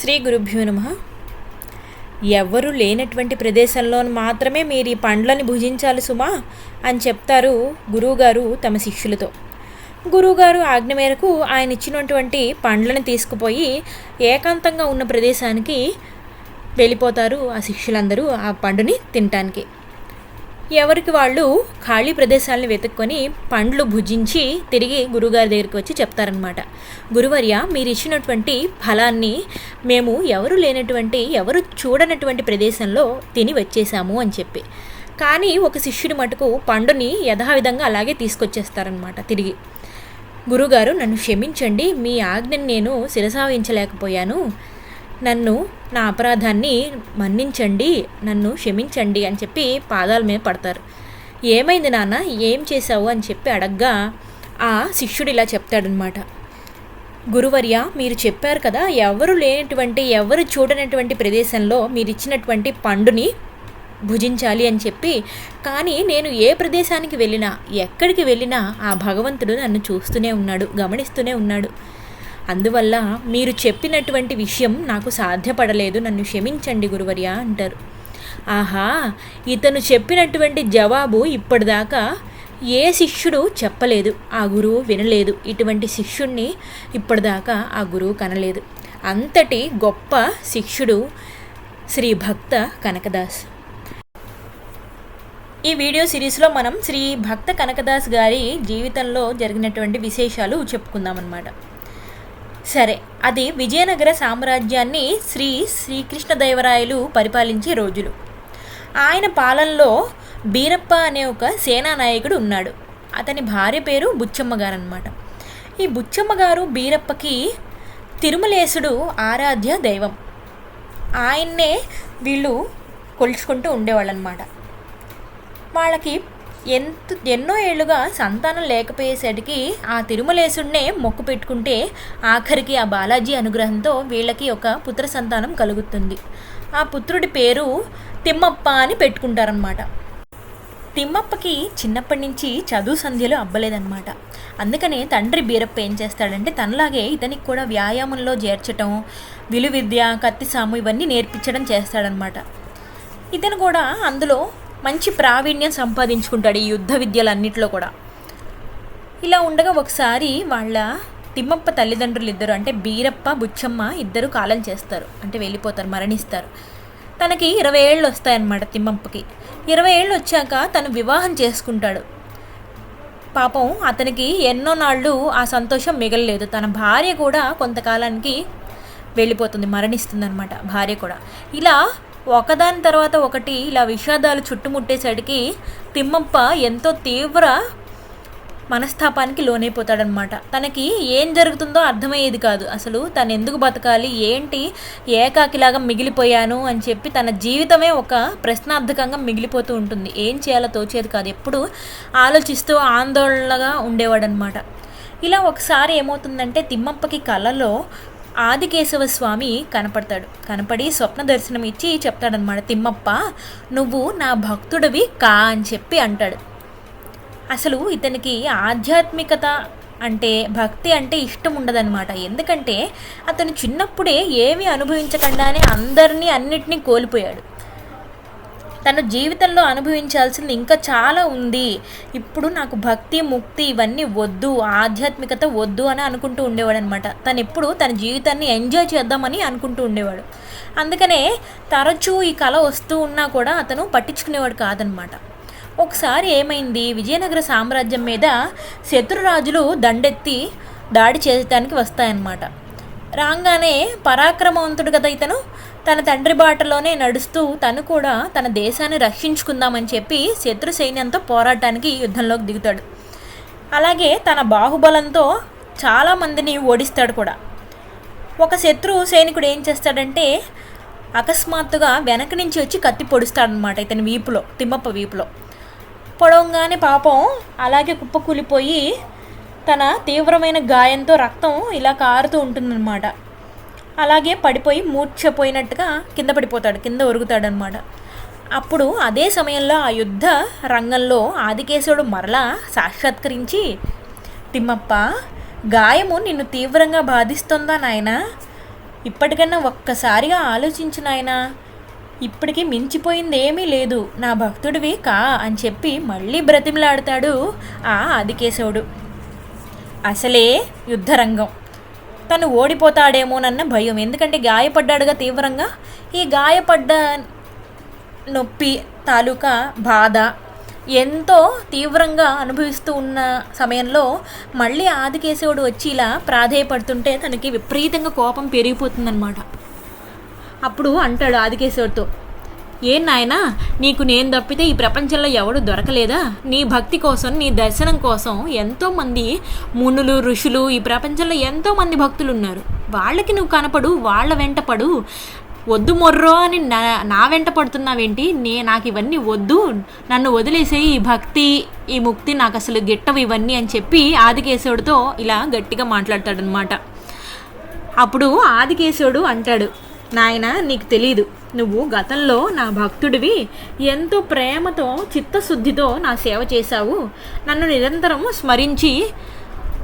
శ్రీ గురుభ్యో నమ. ఎవ్వరూ లేనటువంటి ప్రదేశంలో మాత్రమే మీరు ఈ పండ్లని భుజించాలి సుమా అని చెప్తారు గురువుగారు తమ శిష్యులతో. గురువుగారు ఆజ్ఞ మేరకు ఆయన ఇచ్చినటువంటి పండ్లను తీసుకుపోయి ఏకాంతంగా ఉన్న ప్రదేశానికి వెళ్ళిపోతారు ఆ శిష్యులందరూ ఆ పండుని తినటానికి. ఎవరికి వాళ్ళు ఖాళీ ప్రదేశాలను వెతుక్కొని పండ్లు భుజించి తిరిగి గురుగారి దగ్గరికి వచ్చి చెప్తారనమాట గురువర్య మీరు ఇచ్చినటువంటి ఫలాన్ని మేము ఎవరు లేనటువంటి ఎవరు చూడనటువంటి ప్రదేశంలో తిని వచ్చేసాము అని చెప్పి. కానీ ఒక శిష్యుడి మటుకు పండుని యథావిధంగా అలాగే తీసుకొచ్చేస్తారనమాట తిరిగి. గురుగారు నన్ను క్షమించండి మీ ఆజ్ఞని నేను శిరసావించలేకపోయాను నన్ను నా అపరాధాన్ని మన్నించండి నన్ను క్షమించండి అని చెప్పి పాదాల మీద పడతారు. ఏమైంది నాన్న? ఏం చేశావు? అని చెప్పి అడగ్గా ఆ శిష్యుడు ఇలా చెప్తాడనమాట గురువర్య మీరు చెప్పారు కదా ఎవరు లేనటువంటి ఎవరు చూడనటువంటి ప్రదేశంలో మీరు ఇచ్చినటువంటి పండుని భుజించాలి అని చెప్పి కానీ నేను ఏ ప్రదేశానికి వెళ్ళినా ఎక్కడికి వెళ్ళినా ఆ భగవంతుడు నన్ను చూస్తూనే ఉన్నాడు గమనిస్తూనే ఉన్నాడు. అందువల్ల మీరు చెప్పినటువంటి విషయం నాకు సాధ్యపడలేదు నన్ను క్షమించండి గురువర్య అంటారు. ఆహా ఇతను చెప్పినటువంటి జవాబు ఇప్పటిదాకా ఏ శిష్యుడు చెప్పలేదు. ఆ గురువు వినలేదు. ఇటువంటి శిష్యుణ్ణి ఇప్పటిదాకా ఆ గురువు కనలేదు. అంతటి గొప్ప శిష్యుడు శ్రీ భక్త కనకదాస్. ఈ వీడియో సిరీస్లో మనం శ్రీ భక్త కనకదాస్ గారి జీవితంలో జరిగినటువంటి విశేషాలు చెప్పుకుందాం అన్నమాట సరే అది విజయనగర సామ్రాజ్యాన్ని శ్రీ శ్రీకృష్ణదేవరాయలు పరిపాలించే రోజులు. ఆయన పాలనలో బీరప్ప అనే ఒక సేనా నాయకుడు ఉన్నాడు. అతని భార్య పేరు బుచ్చమ్మ గారు అనమాట ఈ బుచ్చమ్మ గారు బీరప్పకి తిరుమలేశుడు ఆరాధ్య దైవం. ఆయన్నే వీళ్ళు కొలుచుకుంటూ ఉండేవాళ్ళు అనమాట వాళ్ళకి ఎంత ఎన్నో ఏళ్ళుగా సంతానం లేకపోయేసరికి ఆ తిరుమలేశుడినే మొక్కు పెట్టుకుంటే ఆఖరికి ఆ బాలాజీ అనుగ్రహంతో వీళ్ళకి ఒక పుత్ర సంతానం కలుగుతుంది. ఆ పుత్రుడి పేరు తిమ్మప్ప అని పెట్టుకుంటారనమాట తిమ్మప్పకి చిన్నప్పటి నుంచి చదువు సంధ్యలు అబ్బలేదన్నమాట. అందుకనే తండ్రి బీరప్ప ఏం చేస్తాడంటే తనలాగే ఇతనికి కూడా వ్యాయామంలో చేర్చటం విలువిద్య కత్తిసాము ఇవన్నీ నేర్పించడం చేస్తాడనమాట ఇతను కూడా అందులో మంచి ప్రావీణ్యం సంపాదించుకుంటాడు ఈ యుద్ధ విద్యలన్నింటిలో కూడా. ఇలా ఉండగా ఒకసారి వాళ్ళ తిమ్మప్ప తల్లిదండ్రులు ఇద్దరు అంటే బీరప్ప బుచ్చమ్మ ఇద్దరు కాలం చేస్తారు. అంటే వెళ్ళిపోతారు మరణిస్తారు. తనకి ఇరవై ఏళ్ళు వస్తాయన్నమాట తిమ్మప్పకి. ఇరవై ఏళ్ళు వచ్చాక తను వివాహం చేసుకుంటాడు. పాపం అతనికి ఎన్నో నాళ్ళు ఆ సంతోషం మిగలలేదు. తన భార్య కూడా కొంతకాలానికి వెళ్ళిపోతుంది మరణిస్తుంది అనమాట భార్య కూడా. ఇలా ఒకదాని తర్వాత ఒకటి ఇలా విషాదాలు చుట్టుముట్టేసరికి తిమ్మప్ప ఎంతో తీవ్ర మనస్తాపానికి లోనైపోతాడనమాట. తనకి ఏం జరుగుతుందో అర్థమయ్యేది కాదు. అసలు తను ఎందుకు బతకాలి? ఏంటి? ఏకాకిలాగా మిగిలిపోయాను అని చెప్పి తన జీవితమే ఒక ప్రశ్నార్థకంగా మిగిలిపోతూ ఉంటుంది. ఏం చేయాలో తోచేది కాదు. ఎప్పుడు ఆలోచిస్తూ ఆందోళనగా ఉండేవాడనమాట. ఇలా ఒకసారి ఏమవుతుందంటే తిమ్మప్పకి కళలో ఆదికేశవ స్వామి కనపడతాడు. కనపడి స్వప్న దర్శనం ఇచ్చి చెప్తాడనమాట తిమ్మప్ప నువ్వు నా భక్తుడివి కా అని చెప్పి అంటాడు. అసలు ఇతనికి ఆధ్యాత్మికత అంటే భక్తి అంటే ఇష్టం ఉండదన్నమాట. ఎందుకంటే అతను చిన్నప్పుడే ఏమీ అనుభవించకుండానే అందరినీ అన్నిటినీ కోల్పోయాడు. తన జీవితంలో అనుభవించాల్సింది ఇంకా చాలా ఉంది. ఇప్పుడు నాకు భక్తి ముక్తి ఇవన్నీ వద్దు ఆధ్యాత్మికత వద్దు అని అనుకుంటూ ఉండేవాడు అనమాట తను ఎప్పుడు తన జీవితాన్ని ఎంజాయ్ చేద్దామని అనుకుంటూ ఉండేవాడు. అందుకనే తరచూ ఈ కళ వస్తూ ఉన్నా కూడా అతను పట్టించుకునేవాడు కాదనమాట. ఒకసారి ఏమైంది? విజయనగర సామ్రాజ్యం మీద శత్రురాజులు దండెత్తి దాడి చేయడానికి వస్తాయన్నమాట రాగానే పరాక్రమవంతుడు కదా ఇతను? తన తండ్రి బాటలోనే నడుస్తూ తను కూడా తన దేశాన్ని రక్షించుకుందామని చెప్పి శత్రు సైన్యంతో పోరాటానికి యుద్ధంలోకి దిగుతాడు. అలాగే తన బాహుబలంతో చాలామందిని ఓడిస్తాడు కూడా. ఒక శత్రు సైనికుడు ఏం చేస్తాడంటే అకస్మాత్తుగా వెనక నుంచి వచ్చి కత్తి పొడుస్తాడనమాట ఇతని వీపులో తిమ్మప్ప వీపులో. పొడవంగానే పాపం అలాగే కుప్పకూలిపోయి తన తీవ్రమైన గాయంతో రక్తం ఇలా కారుతూ ఉంటుందన్నమాట. అలాగే పడిపోయి మూర్ఛపోయినట్టుగా కింద పడిపోతాడు కింద ఒరుగుతాడనమాట. అప్పుడు అదే సమయంలో ఆ యుద్ధ రంగంలో ఆదికేశవుడు మరలా సాక్షాత్కరించి తిమ్మప్ప గాయము నిన్ను తీవ్రంగా బాధిస్తుందా నాయన? ఇప్పటికన్నా ఒక్కసారిగా ఆలోచించు నాయన. ఇప్పటికీ మించిపోయింది ఏమీ లేదు. నా భక్తుడివి కా అని చెప్పి మళ్ళీ బ్రతిమలాడతాడు ఆ ఆదికేశవుడు. అసలే యుద్ధరంగం. తను ఓడిపోతాడేమోనన్న భయం. ఎందుకంటే గాయపడ్డాడుగా తీవ్రంగా. ఈ గాయపడ్డ నొప్పి తాలూకా బాధ ఎంతో తీవ్రంగా అనుభవిస్తూ ఉన్న సమయంలో మళ్ళీ ఆదికేశవుడు వచ్చి ఇలా ప్రాధేయపడుతుంటే తనకి విపరీతంగా కోపం పెరిగిపోతుందన్నమాట. అప్పుడు అంటాడు ఆదికేశవుడితో ఏం నాయనా నీకు నేను తప్పితే ఈ ప్రపంచంలో ఎవడు దొరకలేదా? నీ భక్తి కోసం నీ దర్శనం కోసం ఎంతోమంది మునులు ఋషులు ఈ ప్రపంచంలో ఎంతోమంది భక్తులు ఉన్నారు వాళ్ళకి నువ్వు కనపడు వాళ్ళ వెంట పడు. వద్దు మొర్రో అని నా నా వెంట పడుతున్నావేంటి? నే నాకు ఇవన్నీ వద్దు. నన్ను వదిలేసే ఈ భక్తి ఈ ముక్తి నాకు అసలు గిట్టవు ఇవన్నీ అని చెప్పి ఆదికేశవుడితో ఇలా గట్టిగా మాట్లాడతాడనమాట అప్పుడు ఆదికేశవుడు అంటాడు నాయన నీకు తెలీదు. నువ్వు గతంలో నా భక్తుడివి. ఎంతో ప్రేమతో చిత్తశుద్ధితో నా సేవ చేశావు. నన్ను నిరంతరం స్మరించి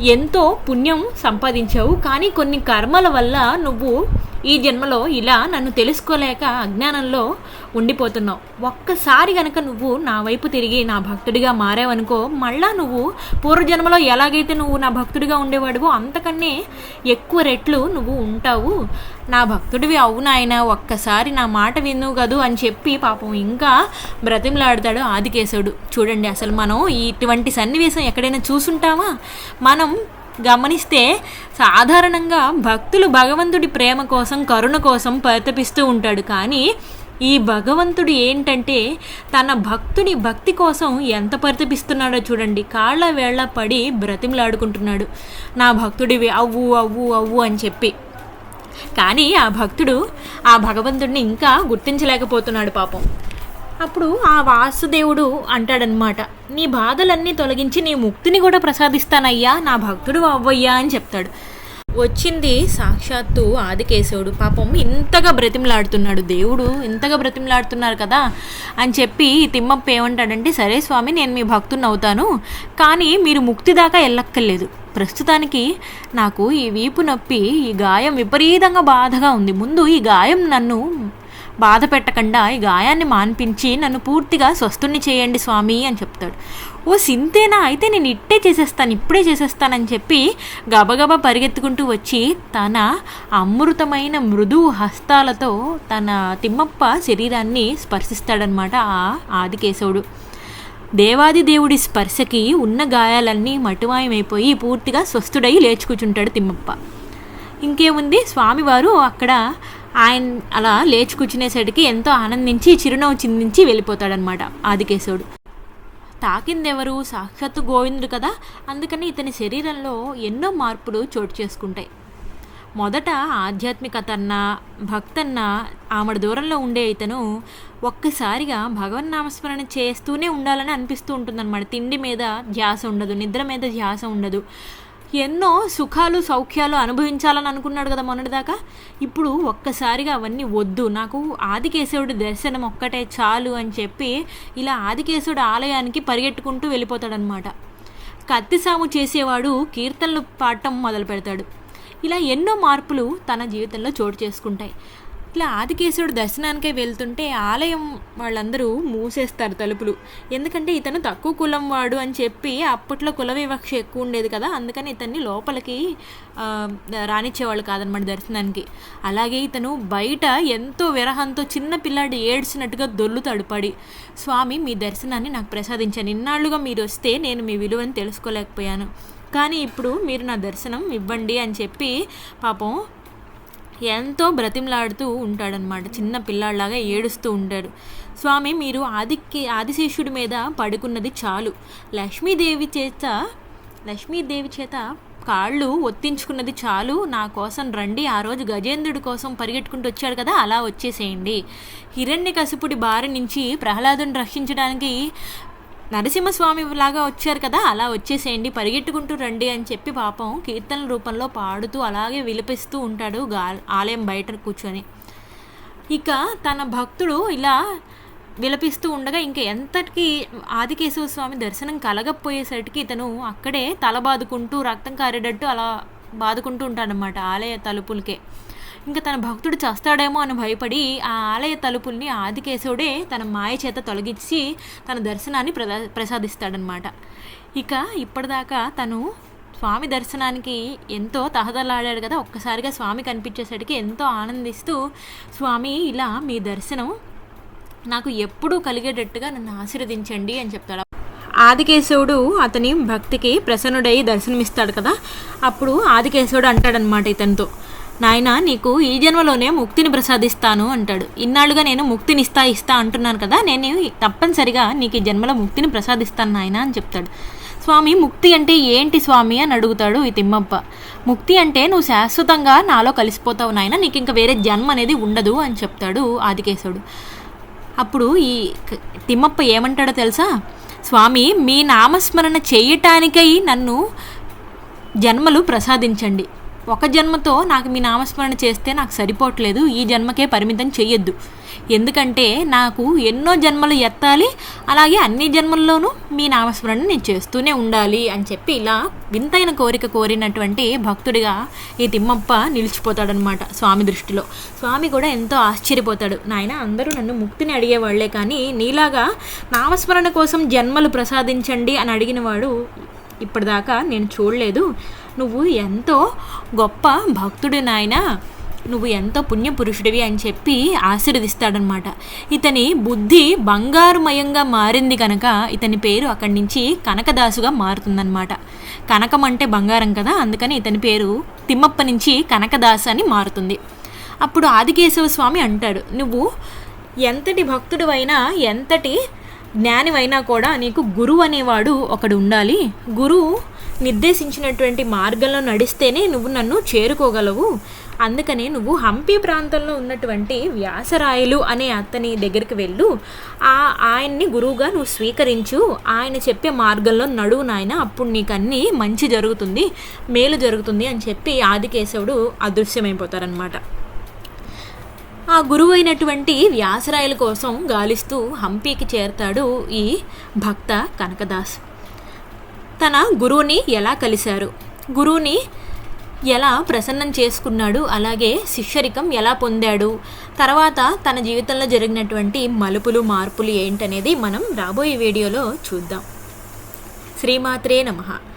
ఎంతో పుణ్యం సంపాదించావు. కానీ కొన్ని కర్మల వల్ల నువ్వు ఈ జన్మలో ఇలా నన్ను తెలుసుకోలేక అజ్ఞానంలో ఉండిపోతున్నావు. ఒక్కసారి గనక నువ్వు నా వైపు తిరిగి నా భక్తుడిగా మారావనుకో మళ్ళా నువ్వు పూర్వజన్మలో ఎలాగైతే నువ్వు నా భక్తుడిగా ఉండేవాడివో అంతకన్నే ఎక్కువ రెట్లు నువ్వు ఉంటావు. నా భక్తుడివి అవునాయన ఒక్కసారి నా మాట విను కదూ అని చెప్పి పాపం ఇంకా బ్రతిమలాడతాడు ఆదికేశవుడు. చూడండి అసలు మనం ఇటువంటి సన్నివేశం ఎక్కడైనా చూసుంటామా? మనం గమనిస్తే సాధారణంగా భక్తులు భగవంతుడి ప్రేమ కోసం కరుణ కోసం పరితపిస్తూ ఉంటాడు. కానీ ఈ భగవంతుడు ఏంటంటే తన భక్తుని భక్తి కోసం ఎంత పరితపిస్తున్నాడో చూడండి. కాళ్ళ వేళ్ళ పడి బ్రతిమలాడుకుంటున్నాడు. నా భక్తుడివి అవ్వు అవ్వు అవ్వు అని చెప్పి. కానీ ఆ భక్తుడు ఆ భగవంతుడిని ఇంకా గుర్తించలేకపోతున్నాడు పాపం. అప్పుడు ఆ వాసుదేవుడు అంటాడనమాట నీ బాధలన్నీ తొలగించి నీ ముక్తిని కూడా ప్రసాదిస్తానయ్యా నా భక్తుడు అవ్వయ్యా అని చెప్తాడు. వచ్చింది సాక్షాత్తు ఆదికేశవుడు. పాపం ఇంతగా బ్రతిమలాడుతున్నాడు. దేవుడు ఇంతగా బ్రతిమలాడుతున్నారు కదా అని చెప్పి తిమ్మప్ప ఏమంటాడంటే సరే స్వామి నేను మీ భక్తుని అవుతాను కానీ మీరు ముక్తి దాకా వెళ్ళక్కర్లేదు ప్రస్తుతానికి నాకు ఈ వీపు నొప్పి ఈ గాయం విపరీతంగా బాధగా ఉంది. ముందు ఈ గాయం నన్ను బాధ పెట్టకుండా ఈ గాయాన్ని మాన్పించి నన్ను పూర్తిగా స్వస్థుని చేయండి స్వామి అని చెప్తాడు. ఓ సింతేనా? అయితే నేను ఇట్టే చేసేస్తాను ఇప్పుడే చేసేస్తానని చెప్పి గబగబా పరిగెత్తుకుంటూ వచ్చి తన అమృతమైన మృదువు హస్తాలతో తన తిమ్మప్ప శరీరాన్ని స్పర్శిస్తాడనమాట ఆ ఆదికేశవుడు. దేవాది దేవుడి స్పర్శకి ఉన్న గాయాలన్నీ మటుమాయమైపోయి పూర్తిగా స్వస్థుడై లేచి కూర్చుంటాడు తిమ్మప్ప. ఇంకేముంది? స్వామివారు అక్కడ ఆయన అలా లేచి కూర్చునేసరికి ఎంతో ఆనందించి చిరునవ్వు చిందించి వెళ్ళిపోతాడనమాట ఆదికేశవుడు. తాకిందెవరు? సాక్షాత్తు గోవిందుడు కదా. అందుకని ఇతని శరీరంలో ఎన్నో మార్పులు చోటు చేసుకుంటాయి. మొదట ఆధ్యాత్మికతన్న భక్తన్న ఆమెడ దూరంలో ఉండే ఇతను ఒక్కసారిగా భగవన్ నామస్మరణ చేస్తూనే ఉండాలని అనిపిస్తూ ఉంటుందన్నమాట. తిండి మీద ధ్యాస ఉండదు నిద్ర మీద ధ్యాస ఉండదు. ఎన్నో సుఖాలు సౌఖ్యాలు అనుభవించాలని అనుకున్నాడు కదా మొన్నటిదాకా. ఇప్పుడు ఒక్కసారిగా అవన్నీ వద్దు. నాకు ఆదికేశవుడి దర్శనం ఒక్కటే చాలు అని చెప్పి ఇలా ఆదికేశవుడి ఆలయానికి పరిగెట్టుకుంటూ వెళ్ళిపోతాడనమాట కత్తిసాము చేసేవాడు కీర్తనలు పాడటం మొదలు పెడతాడు ఇలా ఎన్నో మార్పులు తన జీవితంలో చోటు చేసుకుంటాయి. ఇట్లా ఆదికేశ్వరుడు దర్శనానికే వెళ్తుంటే ఆలయం వాళ్ళందరూ మూసేస్తారు తలుపులు. ఎందుకంటే ఇతను తక్కువ కులం వాడు అని చెప్పి అప్పట్లో కుల వివక్ష ఎక్కువ ఉండేది కదా అందుకని ఇతన్ని లోపలికి రానిచ్చేవాళ్ళు కాదనమాట దర్శనానికి. అలాగే ఇతను బయట ఎంతో విరహంతో చిన్న పిల్లాడు ఏడ్చినట్టుగా దొల్లుతాడు పడి స్వామి మీ దర్శనాన్ని నాకు ప్రసాదించాను ఇన్నాళ్ళుగా మీరు వస్తే నేను మీ విలువని తెలుసుకోలేకపోయాను. కానీ ఇప్పుడు మీరు నా దర్శనం ఇవ్వండి అని చెప్పి పాపం ఎంతో బ్రతిమలాడుతూ ఉంటాడనమాట చిన్న పిల్లాడిలాగా ఏడుస్తూ ఉంటాడు స్వామి మీరు ఆదికి ఆదిశేషుడి మీద పడుకున్నది చాలు. లక్ష్మీదేవి చేత లక్ష్మీదేవి చేత కాళ్ళు ఒత్తించుకున్నది చాలు. నా కోసం రండి. ఆ రోజు గజేంద్రుడి కోసం పరిగెట్టుకుంటూ వచ్చాడు కదా అలా వచ్చేసేయండి. హిరణ్య కసిపుడి బారి నుంచి ప్రహ్లాదుని రక్షించడానికి నరసింహస్వామి లాగా వచ్చారు కదా అలా వచ్చేసేయండి పరిగెట్టుకుంటూ రండి అని చెప్పి పాపం కీర్తనల రూపంలో పాడుతూ అలాగే విలపిస్తూ ఉంటాడు గా ఆలయం బయట కూర్చొని. ఇక తన భక్తుడు ఇలా విలపిస్తూ ఉండగా ఇంకా ఎంతటికి ఆదికేశవ స్వామి దర్శనం కలగపోయేసరికి ఇతను అక్కడే తల బాదుకుంటూ రక్తం కారేటట్టు అలా బాదుకుంటూ ఉంటాడనమాట ఆలయ తలుపులకే. ఇంకా తన భక్తుడు చస్తాడేమో అని భయపడి ఆ ఆలయ తలుపుల్ని ఆదికేశవుడే తన మాయ చేత తొలగించి తన దర్శనాన్ని ప్రదా ప్రసాదిస్తాడనమాట ఇక ఇప్పటిదాకా తను స్వామి దర్శనానికి ఎంతో తహదలాడాడు కదా. ఒక్కసారిగా స్వామి కనిపించేసరికి ఎంతో ఆనందిస్తూ స్వామి ఇలా మీ దర్శనం నాకు ఎప్పుడూ కలిగేటట్టుగా నన్ను ఆశీర్వదించండి అని చెప్తాడు. ఆదికేశవుడు అతని భక్తికి ప్రసన్నుడై దర్శనమిస్తాడు కదా. అప్పుడు ఆదికేశవుడు అంటాడనమాట ఇతనితో నాయన నీకు ఈ జన్మలోనే ముక్తిని ప్రసాదిస్తాను అంటాడు. ఇన్నాళ్ళుగా నేను ముక్తిని ఇస్తా ఇస్తా అంటున్నాను కదా నేను తప్పనిసరిగా నీకు ఈ జన్మలో ముక్తిని ప్రసాదిస్తాను నాయన అని చెప్తాడు. స్వామి ముక్తి అంటే ఏంటి స్వామి అని అడుగుతాడు ఈ తిమ్మప్ప. ముక్తి అంటే నువ్వు శాశ్వతంగా నాలో కలిసిపోతావు నాయన నీకు ఇంకా వేరే జన్మ అనేది ఉండదు అని చెప్తాడు ఆదికేశుడు అప్పుడు ఈ తిమ్మప్ప ఏమంటాడో తెలుసా? స్వామి మీ నామస్మరణ చేయటానికై నన్ను జన్మలు ప్రసాదించండి. ఒక జన్మతో నాకు మీ నామస్మరణ చేస్తే నాకు సరిపోవట్లేదు. ఈ జన్మకే పరిమితం చెయ్యొద్దు. ఎందుకంటే నాకు ఎన్నో జన్మలు ఎత్తాలి అలాగే అన్ని జన్మల్లోనూ మీ నామస్మరణ నేను చేస్తూనే ఉండాలి అని చెప్పి ఇలా వింతైన కోరిక కోరినటువంటి భక్తుడిగా ఈ తిమ్మప్ప నిలిచిపోతాడనమాట స్వామి దృష్టిలో. స్వామి కూడా ఎంతో ఆశ్చర్యపోతాడు. నాయన అందరూ నన్ను ముక్తిని అడిగేవాళ్ళే కానీ నీలాగా నామస్మరణ కోసం జన్మలు ప్రసాదించండి అని అడిగినవాడు ఇప్పటిదాకా నేను చూడలేదు. నువ్వు ఎంతో గొప్ప భక్తుడి నాయన. నువ్వు ఎంతో పుణ్యపురుషుడివి అని చెప్పి ఆశీర్వదిస్తాడనమాట. ఇతని బుద్ధి బంగారుమయంగా మారింది కనుక ఇతని పేరు అక్కడి నుంచి కనకదాసుగా మారుతుందన్నమాట కనకం అంటే బంగారం కదా అందుకని ఇతని పేరు తిమ్మప్ప నుంచి కనకదాస్ అని మారుతుంది. అప్పుడు ఆదికేశవ స్వామి అంటాడు నువ్వు ఎంతటి భక్తుడివైనా ఎంతటి జ్ఞానివైనా కూడా నీకు గురువు అనేవాడు ఒకడు ఉండాలి. గురువు నిర్దేశించినటువంటి మార్గంలో నడిస్తేనే నువ్వు నన్ను చేరుకోగలవు. అందుకనే నువ్వు హంపి ప్రాంతంలో ఉన్నటువంటి వ్యాసరాయలు అనే అతని దగ్గరికి వెళ్ళు. ఆ ఆయన్ని గురువుగా నువ్వు స్వీకరించు. ఆయన చెప్పే మార్గంలో నడువు నాయన అప్పుడు నీకు అన్నీ మంచి జరుగుతుంది మేలు జరుగుతుంది అని చెప్పి ఆదికేశవుడు అదృశ్యమైపోతారనమాట ఆ గురువైనటువంటి వ్యాసరాయల కోసం గాలిస్తూ హంపీకి చేరతాడు ఈ భక్త కనకదాస్. తన గురువుని ఎలా కలిశారు? గురువుని ఎలా ప్రసన్నం చేసుకున్నాడు? అలాగే శిష్యరికం ఎలా పొందాడు? తర్వాత తన జీవితంలో జరిగినటువంటి మలుపులు మార్పులు ఏంటనేది మనం రాబోయే వీడియోలో చూద్దాం. శ్రీమాత్రే నమః.